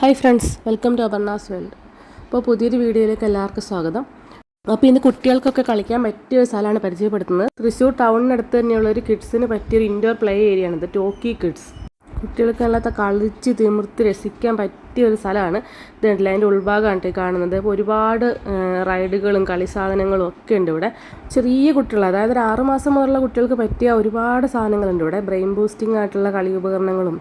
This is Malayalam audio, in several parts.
Hi friends welcome to Aparna's world. അപ്പോൾ പുതിയൊരു വീഡിയോയിലേക്ക് എല്ലാവർക്കും സ്വാഗതം. അപ്പോൾ ഇന്ന് കുട്ടികൾക്കൊക്കെ കളിക്കാൻ പറ്റിയ ഒരു സ്ഥലമാണ് പരിചയപ്പെടുത്തുന്നത്. തൃശ്ശൂർ ടൗണിനടുത്ത് തന്നെയുള്ള ഒരു കിഡ്സിന് പറ്റിയൊരു ഇൻഡോർ പ്ലേ ഏരിയ ആണിത് ടോക്കി കിഡ്സ്. കുട്ടികൾക്ക് അല്ലാത്ത കളിച്ച് തിമിർത്ത് രസിക്കാൻ പറ്റിയ ഒരു സ്ഥലമാണ് ഇത്. കണ്ടില്ല അതിന്റെ ഉൾഭാഗമാണ് കാണുന്നത്. അപ്പോൾ ഒരുപാട് റൈഡുകളും കളി സാധനങ്ങളും ഒക്കെ ഉണ്ട് ഇവിടെ. ചെറിയ കുട്ടികൾ അതായത് ഒരു ആറുമാസം മുതലുള്ള കുട്ടികൾക്ക് പറ്റിയ ഒരുപാട് സാധനങ്ങളുണ്ട് ഇവിടെ. ബ്രെയിൻ ബൂസ്റ്റിംഗ് ആയിട്ടുള്ള കളി ഉപകരണങ്ങളും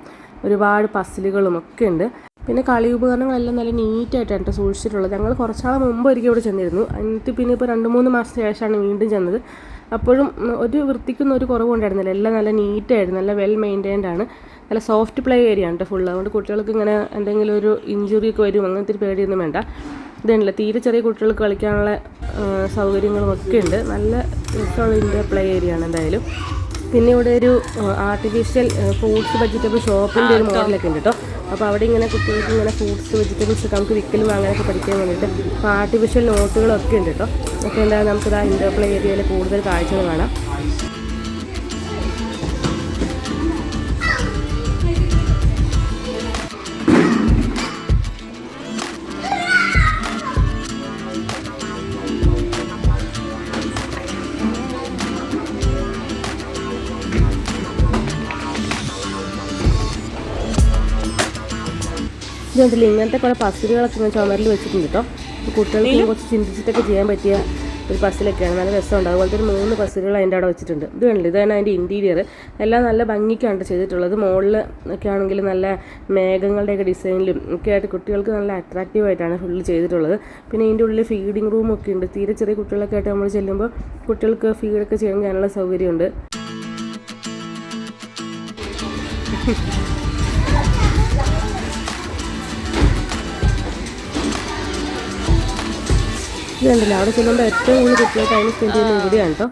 ഒരുപാട് പസിലുകളും ഒക്കെ ഉണ്ട്. പിന്നെ കളി ഉപകരണങ്ങളെല്ലാം നല്ല നീറ്റായിട്ടാണ് കേട്ടോ സൂക്ഷിച്ചിട്ടുള്ളത്. ഞങ്ങൾ കുറച്ചാൾ മുമ്പ് ഇവിടെ ചെന്നിരുന്നു. എന്നിട്ട് പിന്നെ ഇപ്പോൾ രണ്ട് മൂന്ന് മാസത്തിന് ശേഷമാണ് വീണ്ടും ചെന്നത്. അപ്പോഴും ഒരു വൃത്തിക്കൊന്നും ഒരു കുറവുണ്ടായിരുന്നില്ല എല്ലാം നല്ല നീറ്റായിരുന്നു. നല്ല വെൽ മെയിന്റൈൻഡ് ആണ്. നല്ല സോഫ്റ്റ് പ്ലേ ഏരിയ ആണ് ഫുൾ അതുകൊണ്ട് കുട്ടികൾക്ക് ഇങ്ങനെ എന്തെങ്കിലും ഒരു ഇഞ്ചുറി ഒക്കെ വരും. അങ്ങനത്തെ ഒരു പേടിയൊന്നും വേണ്ട. ഇതുണ്ടല്ലോ. തീരെ ചെറിയ കുട്ടികൾക്ക് കളിക്കാനുള്ള സൗകര്യങ്ങളും ഒക്കെ ഉണ്ട്. നല്ല രസമുള്ള ഇൻഡോർ പ്ലേ ഏരിയ ആണ് എന്തായാലും. പിന്നെ ഇവിടെ ഒരു ആർട്ടിഫിഷ്യൽ ഫ്രൂട്ട്സ് വെജിറ്റബിൾ ഷോപ്പിന്റെ ഒരു മോഡലൊക്കെ ഉണ്ട് കേട്ടോ അപ്പോൾ അവിടെ ഇങ്ങനെ കുട്ടികൾക്ക് ഇങ്ങനെ ഫ്രൂട്ട്സ് വെജിറ്റബിൾസ് ഒക്കെ നമുക്ക് വിക്കൽ വാങ്ങാനൊക്കെ പഠിക്കാൻ വേണ്ടിയിട്ട് അപ്പോൾ ആർട്ടിഫിഷ്യൽ നോട്ടുകളൊക്കെ ഉണ്ട് കേട്ടോ അപ്പോൾ എന്താ നമുക്കിത് ആ ഇൻഡോർ പ്ലേ ഏരിയയിൽ കൂടുതൽ കാഴ്ചകൾ കാണാം. കണ്ടില്ലേ ഇങ്ങനത്തെ കുറേ പസിലുകളൊക്കെ ഇങ്ങനെ ചുമരിൽ വെച്ചിട്ടുണ്ട് കേട്ടോ കുട്ടികൾക്ക് കുറച്ച് ചിന്തിച്ചിട്ടൊക്കെ ചെയ്യാൻ പറ്റിയ ഒരു പസിലൊക്കെയാണ്. നല്ല രസമുണ്ട്. അതുപോലത്തെ ഒരു മൂന്ന് പസിലുകൾ അതിന്റെ അവിടെ വെച്ചിട്ടുണ്ട്. ഇത് കണ്ടില്ല? ഇതാണ് അതിന്റെ ഇന്റീരിയർ എല്ലാം നല്ല ഭംഗിക്കാണ് ചെയ്തിട്ടുള്ളത്. മുകളിൽ ഒക്കെ ആണെങ്കിൽ നല്ല മേഘങ്ങളുടെയൊക്കെ ഡിസൈനിലും ഒക്കെ ആയിട്ട് കുട്ടികൾക്ക് നല്ല അട്രാക്റ്റീവ് ആയിട്ടാണ് ഫുള്ള് ചെയ്തിട്ടുള്ളത്. പിന്നെ ഇതിന്റെ ഉള്ളിൽ ഫീഡിംഗ് റൂം ഒക്കെ ഉണ്ട്. തീരെ ചെറിയ കുട്ടികളൊക്കെ ആയിട്ട് നമ്മൾ ചെല്ലുമ്പോൾ കുട്ടികൾക്ക് ഫീഡൊക്കെ ചെയ്യാൻ ചെയ്യാനുള്ള സൗകര്യമുണ്ട്. ഇത് കണ്ടില്ല അവിടെ ചെല്ലുമ്പോൾ ഏറ്റവും കൂടുതൽ കുട്ടികൾ ടൈം സ്പെൻഡ് ചെയ്യുന്ന ഇവിടെയാണ് കേട്ടോ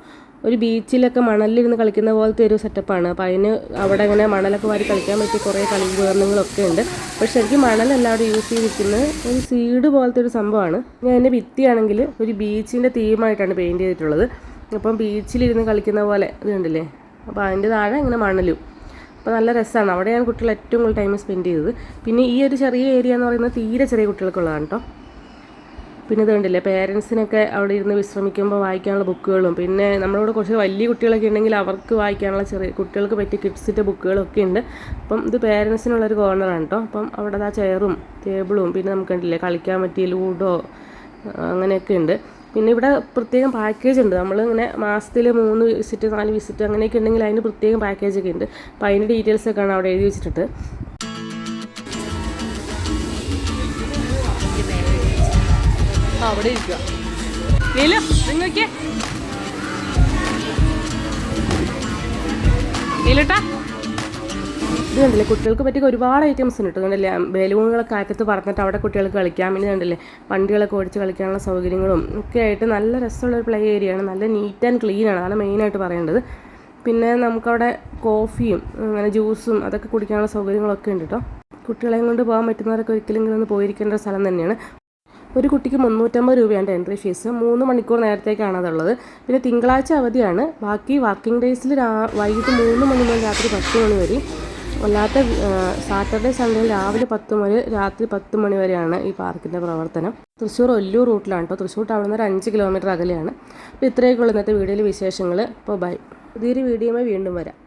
ഒരു ബീച്ചിലൊക്കെ മണലിരുന്ന് കളിക്കുന്ന പോലത്തെ ഒരു സെറ്റപ്പാണ് അപ്പോൾ അതിന് അവിടെ അങ്ങനെ മണലൊക്കെ വാരി കളിക്കാൻ പറ്റിയ കുറേ കളി ഉപകരണങ്ങളൊക്കെ ഉണ്ട്. പക്ഷെ ശരിക്കും മണലല്ല അവിടെ യൂസ് ചെയ്തിരിക്കുന്നത്. ഒരു സീഡ് പോലത്തെ ഒരു സംഭവമാണ്. ഞാൻ അതിന്റെ ഭിത്തിയാണെങ്കിൽ ഒരു ബീച്ചിന്റെ തീമായിട്ടാണ് പെയിന്റ് ചെയ്തിട്ടുള്ളത്. അപ്പം ബീച്ചിലിരുന്ന് കളിക്കുന്ന പോലെ ഇത് കണ്ടില്ലേ? അപ്പോൾ അതിന്റെ താഴെ ഇങ്ങനെ മണലും. അപ്പോൾ നല്ല രസമാണ് അവിടെയാണ് കുട്ടികൾ ഏറ്റവും കൂടുതൽ ടൈം സ്പെൻഡ് ചെയ്തത്. പിന്നെ ഈ ഒരു ചെറിയ ഏരിയ എന്ന് പറയുന്നത് തീരെ ചെറിയ കുട്ടികൾക്കുള്ളതാണ് കേട്ടോ പിന്നെ ഇത് കണ്ടില്ലേ പേരൻസിനൊക്കെ അവിടെ ഇരുന്ന് വിശ്രമിക്കുമ്പോൾ വായിക്കാനുള്ള ബുക്കുകളും പിന്നെ നമ്മളോട് കുറച്ച് വലിയ കുട്ടികളൊക്കെ ഉണ്ടെങ്കിൽ അവർക്ക് വായിക്കാനുള്ള ചെറിയ കുട്ടികൾക്ക് പറ്റിയ കിഡ്സിന്റെ ബുക്കുകളൊക്കെ ഉണ്ട്. അപ്പം ഇത് പേരൻസിനുള്ളൊരു കോർണറാണ് കേട്ടോ അപ്പം അവിടെ ആ ചെയറും ടേബിളും പിന്നെ നമുക്ക് കണ്ടില്ലേ കളിക്കാൻ പറ്റിയ ലൂഡോ അങ്ങനെയൊക്കെ ഉണ്ട്. പിന്നെ ഇവിടെ പ്രത്യേകം പാക്കേജ് ഉണ്ട്. നമ്മൾ ഇങ്ങനെ മാസത്തിൽ മൂന്ന് വിസിറ്റ് നാല് വിസിറ്റ് അങ്ങനെയൊക്കെ ഉണ്ടെങ്കിൽ അതിന് പ്രത്യേകം പാക്കേജൊക്കെ ഉണ്ട്. അപ്പോൾ അതിന്റെ ഡീറ്റെയിൽസൊക്കെയാണ് അവിടെ എഴുതി വെച്ചിട്ടുണ്ട് അവിടെ ഇരിക്കുക. നീല നിങ്ങൾക്ക് നീലട്ടാ. ഇത് കണ്ടില്ലേ കുട്ടികൾക്ക് പറ്റിയ ഒരുപാട് ഐറ്റംസ് ഉണ്ട്. കണ്ടില്ലേ ബലൂണുകളൊക്കെ കാറ്റത്ത് പറന്നിട്ട് അവിടെ കുട്ടികൾക്ക് കളിക്കാം പിന്നെ കണ്ടില്ലേ വണ്ടികളൊക്കെ ഓടിച്ച് കളിക്കാനുള്ള സൗകര്യങ്ങളും ഒക്കെ ആയിട്ട് നല്ല രസമുള്ള ഒരു പ്ലേ ഏരിയ ആണ്. നല്ല നീറ്റ് ആൻഡ് ക്ലീൻ ആണ്. അതാണ് മെയിനായിട്ട് പറയേണ്ടത്. പിന്നെ നമുക്കവിടെ കോഫിയും അങ്ങനെ ജ്യൂസും അതൊക്കെ കുടിക്കാനുള്ള സൗകര്യങ്ങളൊക്കെ ഉണ്ട് കേട്ടോ കുട്ടികളെയും കൊണ്ട് പോകാൻ പറ്റുന്നവരൊക്കെ ഒരിക്കലെങ്കിലും ഒന്ന് പോയിരിക്കേണ്ട സ്ഥലം തന്നെയാണ്. ഒരു കുട്ടിക്ക് മുന്നൂറ്റമ്പത് രൂപയാണ് എൻട്രി ഫീസ് മൂന്ന് മണിക്കൂർ നേരത്തേക്കാണ് അതുള്ളത്. പിന്നെ തിങ്കളാഴ്ച അവധിയാണ്. ബാക്കി വർക്കിംഗ് ഡേയ്സിൽ വൈകിട്ട് മൂന്ന് മണി മുതൽ രാത്രി പത്ത് മണി വരെ. അല്ലാത്ത സാറ്റർഡേ സൺഡേ രാവിലെ പത്ത് മണി രാത്രി പത്ത് മണി വരെയാണ് ഈ പാർക്കിന്റെ പ്രവർത്തനം. തൃശ്ശൂർ ഒല്ലൂർ റൂട്ടിലാണ് കേട്ടോ തൃശ്ശൂർ ടൗണിൽ നിന്ന് ഒരു അഞ്ച് കിലോമീറ്റർ അകലെയാണ്. അപ്പോൾ ഇത്രയൊക്കെയുള്ള ഇന്നത്തെ വീഡിയോയിലെ വിശേഷങ്ങൾ അപ്പോൾ ബൈ പുതിയൊരു വീഡിയോയുമായി വീണ്ടും വരാം.